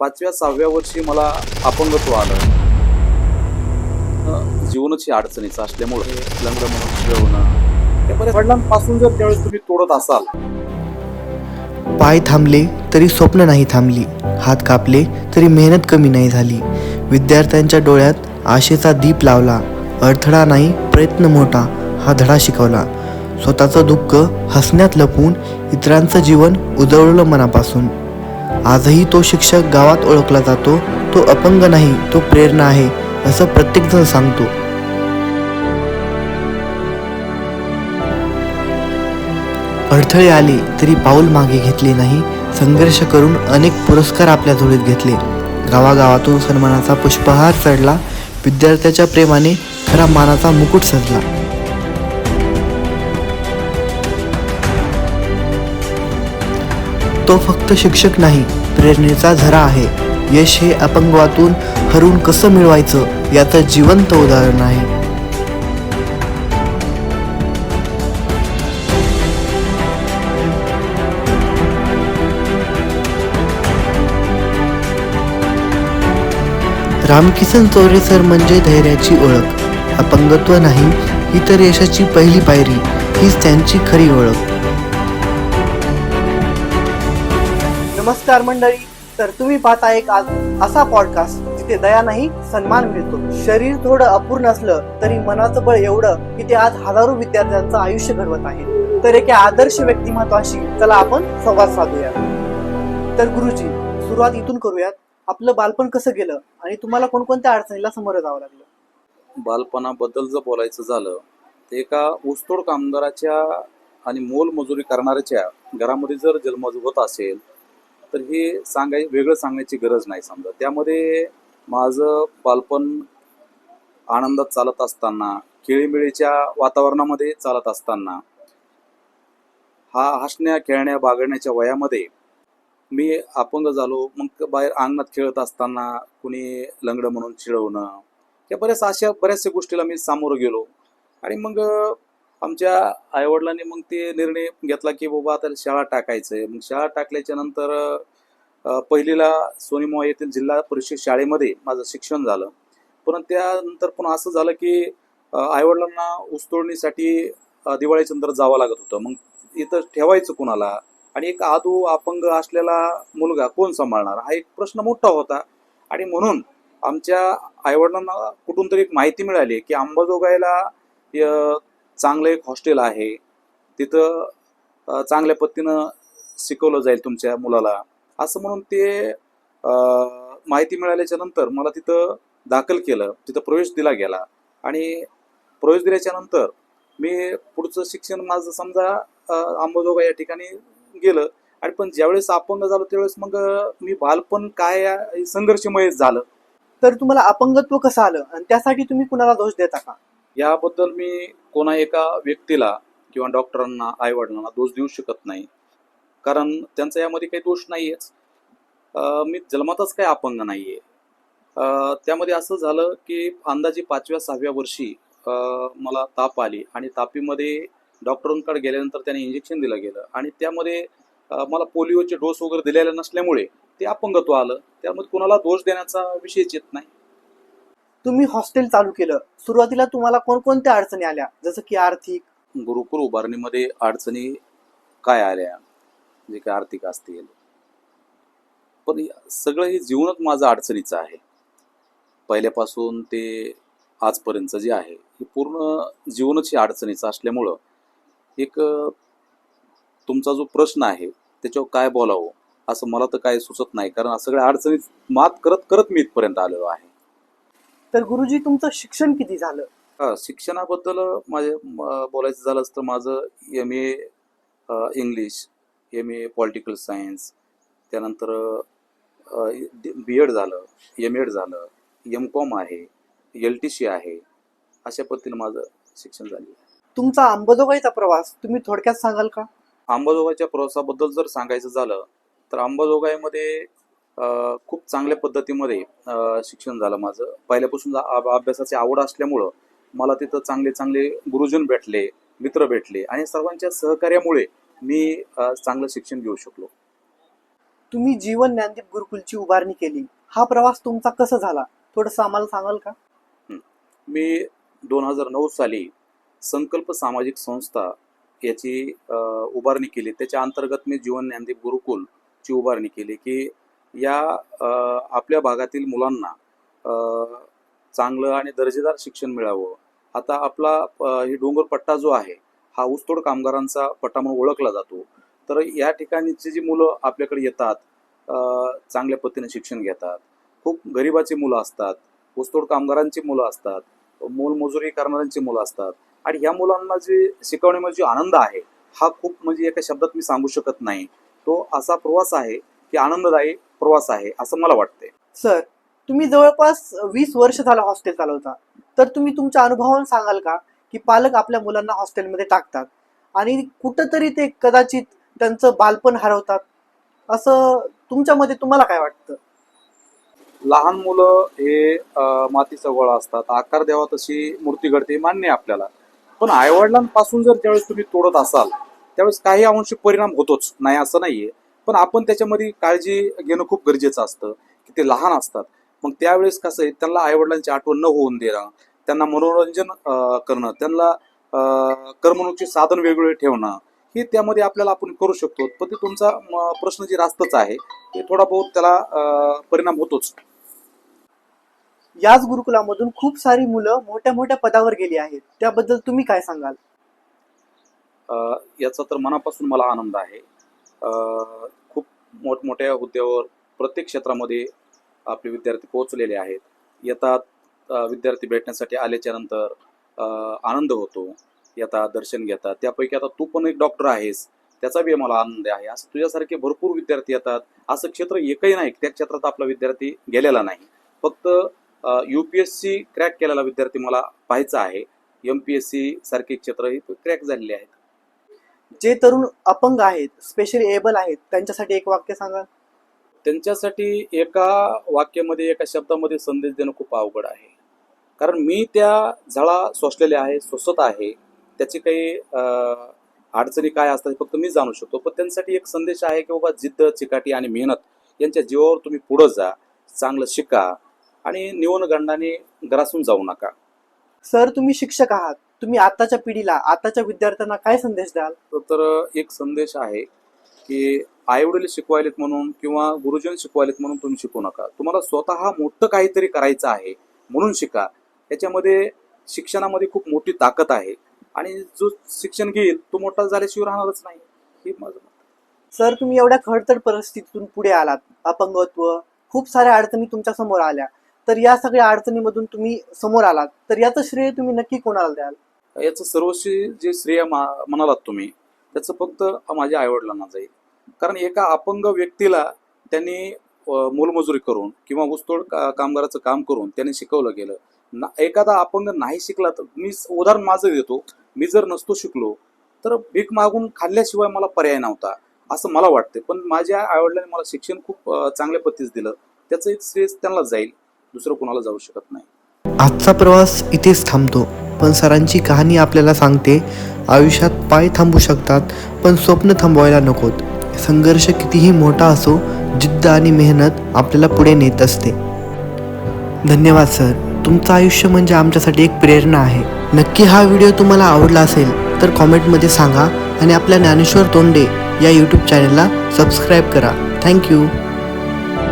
पाचव्या सहाव्या वर्षी मला अपंगत्व आलं. जीवनाची जीवनच ही अडचणीचं असल्यामुळे लग्न म्हणून खेळवणं त्या बऱ्याच वडिलांपासून जर त्यावेळेस तुम्ही तोडत असाल. पाय थांबले तरी स्वप्न नाही थांबली. हात कापले तरी मेहनत कमी नाही झाली. विद्यार्थ्यांच्या डोळ्यात आशेचा दीप लावला. अडथळा नाही प्रयत्न मोठा हा धडा शिकवला. स्वतःचं दुःख हसण्यात लपवून इतरांचं जीवन उजळलं मनापासून. आजही तो शिक्षक गावात ओळखला जातो तो अपंग नाही तो प्रेरणा आहे असं प्रत्येकजण सांगतो. अडथळे आले तरी पाऊल मागे घेतले नाही संघर्ष करून अनेक पुरस्कार आपल्या झोळीत घेतले. गावागावातून सन्मानाचा पुष्पहार चढला विद्यार्थ्याच्या प्रेमाने खरा मानाचा मुकुट सजला. तो फक्त शिक्षक नाही प्रेरणेचा झरा आहे. यश हे अपंगवातून हरून कसं मिळवायचं याचं जिवंत उदाहरण आहे. रामकिसन चौरे सर म्हणजे धैर्याची ओळख. अपंगत्व नाही ही तर यशाची पहिली पायरी हीच त्यांची खरी ओळख. नमस्कार मंडळी तर तुम्ही पाहता एक आज असा पॉडकास्ट जिथे दया नाही सन्मान मिळतो. शरीर थोडं अपूर्ण असलं तरी मनाचं बळ एवढं की ते आज हजारो विद्यार्थ्यांचं आयुष्य घडवत आहे. तर एका आदर्श व्यक्तिमत्वाशी चला आपण संवाद साधूया. तर गुरुजी सुरुवात इथून करूयात. आपलं बालपण कसं गेलं आणि तुम्हाला कोणकोणत्या अडचणीला समोर जावं लागलं? बालपणाबद्दल जर बोलायचं झालं ते एका ऊसतोड कामगाराच्या आणि मोलमजुरी करणाऱ्याच्या घरामध्ये जर जन्म होत असेल तर हे सांगाय वेगळं सांगायची गरज नाही समजा. त्यामध्ये माझं बालपण आनंदात चालत असताना खेळीमेळीच्या वातावरणामध्ये चालत असताना हा हसण्या खेळण्या बागडण्याच्या वयामध्ये मी अपंग झालो. मग बाहेर अंगणात खेळत असताना कुणी लंगडं म्हणून चिडवणं या बऱ्याच अशा बऱ्याचशा गोष्टीला मी सामोरं गेलो. आणि मग आमच्या आईवडिलांनी मग ते निर्णय घेतला की बाबा आता शाळा टाकायचं आहे. मग शाळा टाकल्याच्या नंतर पहिलीला सोनीमोहा येथील जिल्हा परिषद शाळेमध्ये माझं शिक्षण झालं. पण त्यानंतर पण असं झालं की आईवडिलांना ऊसतोडणीसाठी दिवाळीच्या नंतर जावं लागत होतं. मग इथं ठेवायचं कुणाला? आणि एक आदू अपंग असलेला मुलगा कोण सांभाळणार? हा एक प्रश्न मोठा होता. आणि म्हणून आमच्या आईवडिलांना कुठून तरी एक माहिती मिळाली की अंबाजोगाईला चांगलं एक हॉस्टेल आहे. तिथं चांगल्या पद्धतीनं शिकवलं जाईल तुमच्या मुलाला. असं म्हणून ते माहिती मिळाल्याच्या नंतर मला तिथं दाखल केलं. तिथं प्रवेश दिला गेला. आणि प्रवेश दिल्याच्या नंतर मी पुढचं शिक्षण माझं समजा अ, या ठिकाणी गेलं. आणि पण ज्यावेळेस अपंग झालो त्यावेळेस मग मी बालपण काय संघर्षमय झालं. तर तुम्हाला अपंगत्व कसं आलं? आणि त्यासाठी तुम्ही कुणाला दोष देता का? याबद्दल मी कोणा एका व्यक्तीला किंवा डॉक्टरांना आई वडिलांना दोष देऊ शकत नाही. कारण त्यांचा यामध्ये काही दोष नाहीयेच. अं, मी जन्मातच काही अपंग नाहीये. आहे त्यामध्ये असं झालं की अंदाजे पाचव्या सहाव्या वर्षी मला ताप आली आणि तापीमध्ये डॉक्टरांकडे गेल्यानंतर त्याने इंजेक्शन दिलं गेलं आणि त्यामध्ये मला पोलिओचे डोस वगैरे दिलेले नसल्यामुळे ते अपंगत्व आलं. त्यामध्ये कोणाला दोष देण्याचा विषयच येत नाही. तुम्ही हॉस्टेल चालू केलं. सुरुवातीला तुम्हाला कोणकोणत्या अडचणी आल्या? जसं की आर्थिक? गुरुकुल उभारणीमध्ये अडचणी काय आल्या? जे काय आर्थिक असतील. पण सगळं हे जीवनच माझं अडचणीचं आहे. पहिल्यापासून ते आजपर्यंत जे आहे हे पूर्ण जीवनच हे अडचणीचं असल्यामुळं एक तुमचा जो प्रश्न आहे त्याच्यावर काय बोलावं? असं मला तर काय सुचत नाही. कारण सगळ्या अडचणीत मात करत करत मी इथपर्यंत आलेलो आहे. तर गुरुजी तुमचं शिक्षण किती झालं? हा, शिक्षणाबद्दल माझे बोलायचं झालं तर माझं M A English M A political science त्यानंतर बी एड झालं एम एड झालं एम कॉम आहे एल टी सी आहे अशा पद्धतीनं माझं शिक्षण झालं तुमचा अंबाजोगाईचा प्रवास तुम्ही थोडक्यात सांगाल का? अंबाजोगाईच्या प्रवासाबद्दल जर सांगायचं झालं तर अंबाजोगाईमध्ये खूप चांगल्या पद्धतीमध्ये शिक्षण झालं माझं. पहिल्यापासून अभ्यासाची आवड असल्यामुळं मला तिथं चांगले चांगले गुरुजन भेटले मित्र भेटले आणि सर्वांच्या सहकार्यामुळे मी चांगलं शिक्षण घेऊ शकलो. तुम्ही जीवन ज्ञानदीप गुरुकुलची उभारणी केली. हा प्रवास तुमचा कसा झाला? थोडंसं आम्हाला सांगाल का? मी दोन हजार नऊ साली संकल्प सामाजिक संस्था याची उभारणी केली. त्याच्या अंतर्गत मी जीवन ज्ञानदीप गुरुकुलची उभारणी केली की या आपल्या भागातील मुलांना चांगलं आणि दर्जेदार शिक्षण मिळावं. आता आपला हे डोंगर डोंगरपट्टा जो आहे हा ऊसतोड कामगारांचा पट्टा म्हणून ओळखला जातो. तर या ठिकाणीची जी मुलं आपल्याकडे येतात चांगल्या पद्धतीने शिक्षण घेतात. खूप गरिबाची मुलं असतात ऊसतोड कामगारांची मुलं असतात मोलमजुरी करणाऱ्यांची मुलं असतात. आणि ह्या मुलांना जे शिकवण्यामध्ये जो आनंद आहे हा खूप म्हणजे एका शब्दात मी सांगू शकत नाही. तो असा प्रवास आहे की आनंददायी प्रवास आहे असं मला वाटतंय. सर तुम्ही जवळपास वीस वर्ष झालं हॉस्टेल चालवता. तर तुम्ही तुमच्या अनुभवावरून सांगाल का की पालक आपल्या मुलांना हॉस्टेलमध्ये टाकतात? आणि कुठंतरी ते कदाचित त्यांचं बालपण हरवतात? असं तुमच्यामध्ये तुम्हाला काय वाटतं? लहान मुलं हे मातीचा गोळा असतात. आकार द्यावा तशी मूर्ती घडते मान्य आपल्याला. पण आईवडिलांपासून जर ज्यावेळेस तुम्ही तोडत असाल त्यावेळेस काही अंशी परिणाम होतोच. नाही असं नाहीये. पण आपण त्याच्यामध्ये काळजी घेणं खूप गरजेचं असतं की ते लहान असतात. मग त्यावेळेस कसं आहे त्यांना आईवडिलांची आठवण न होऊन देणं त्यांना मनोरंजन करणं त्यांना करमणुकीचे साधन वेगवेगळे ठेवणं हे त्यामध्ये आपल्याला आपण करू शकतो. पण ते तुमचा प्रश्न जे रास्तच आहे ते थोडा बहुत त्याला परिणाम होतोच. याच गुरुकुलामधून खूप सारी मुलं मोठ्या मोठ्या पदावर गेली आहेत. त्याबद्दल तुम्ही काय सांगाल? याचा तर मनापासून मला आनंद आहे. खूप मोठमोठ्या हुद्द्यावर प्रत्येक क्षेत्रामध्ये आपले विद्यार्थी पोहोचलेले आहेत. येतात विद्यार्थी भेटण्यासाठी आल्याच्यानंतर आनंद होतो. येतात दर्शन घेतात. त्यापैकी आता तू पण एक डॉक्टर आहेस. त्याचा बी मला आनंद आहे. असं तुझ्यासारखे भरपूर विद्यार्थी येतात. असं क्षेत्र एकही नाही. त्या क्षेत्रात आपला विद्यार्थी गेलेला नाही. फक्त U P S C crack केलेला विद्यार्थी मला पाहायचा आहे. एम पी एस सी सारखे क्षेत्र क्रॅक झालेले आहेत. जे तरुण अपंग आहेत स्पेशली एबल आहेत त्यांच्यासाठी एक वाक्य सांगा. त्यांच्यासाठी एका वाक्यामध्ये एका शब्दामध्ये संदेश देणं खूप अवघड आहे. कारण मी त्या झळा सोसलेल्या आहे सोसत आहे त्याची काही अडचणी काय असतात फक्त मी जाणू शकतो. पण त्यांच्यासाठी एक संदेश आहे की बाबा जिद्द चिकाटी आणि मेहनत यांच्या जीवावर तुम्ही पुढं जा चांगलं शिका आणि निवनगंडाने ग्रासून जाऊ नका. सर तुम्ही शिक्षक आहात. तुम्ही आताच्या पिढीला आताच्या विद्यार्थ्यांना काय संदेश द्याल? तर एक संदेश आहे की आईवडील शिकवायलेत म्हणून किंवा गुरुजन शिकवायलेत म्हणून तुम्ही शिकू नका. तुम्हाला स्वतः मोठं काहीतरी करायचं आहे म्हणून शिका. याच्यामध्ये शिक्षणामध्ये खूप मोठी ताकद आहे. आणि जो शिक्षण घेईल तो मोठा झाल्याशिवाय राहणारच नाही. हे माझं मत. सर तुम्ही एवढ्या खडतर परिस्थितीतून पुढे आलात. अपंगत्व खूप साऱ्या अडचणी तुमच्यासमोर आल्या. तर या सगळ्या अडचणीमधून तुम्ही समोर आलात. तर याचं श्रेय तुम्ही नक्की कोणाला द्याल? याचं सर्वस्वी जे श्रेय मा म्हणालात तुम्ही त्याचं फक्त माझ्या आईवडिलांना जाईल. कारण एका अपंग व्यक्तीला त्यांनी मोलमजुरी करून किंवा ऊसतोड का कामगाराचं काम करून त्यांनी शिकवलं गेलं. ना एखादा अपंग नाही शिकला तर मी उदाहरण माझं देतो. मी जर नसतो शिकलो तर भीक मागून खाल्ल्याशिवाय मला पर्याय नव्हता असं मला वाटते पण माझ्या आईवडिलांनी मला शिक्षण खूप चांगल्या पद्धतीचं दिलं. त्याचं एक श्रेय त्यांना जाईल. दुसरं कोणाला जाऊ शकत नाही. आजचा प्रवास इथेच थांबतो. पण सरांची कहाणी आपल्याला सांगते आयुष्यात पाय थांबू शकतात पण स्वप्न थांबवायला नकोत. संघर्ष कितीही मोठा असो जिद्द आणि मेहनत आपल्याला पुढे नेत असते. धन्यवाद सर. तुमचं आयुष्य म्हणजे आमच्यासाठी एक प्रेरणा आहे. नक्की हा व्हिडिओ तुम्हाला आवडला असेल तर कॉमेंटमध्ये सांगा आणि आपल्या ज्ञानेश्वर तोंडे या यूट्यूब चॅनलला सबस्क्राईब करा. थँक्यू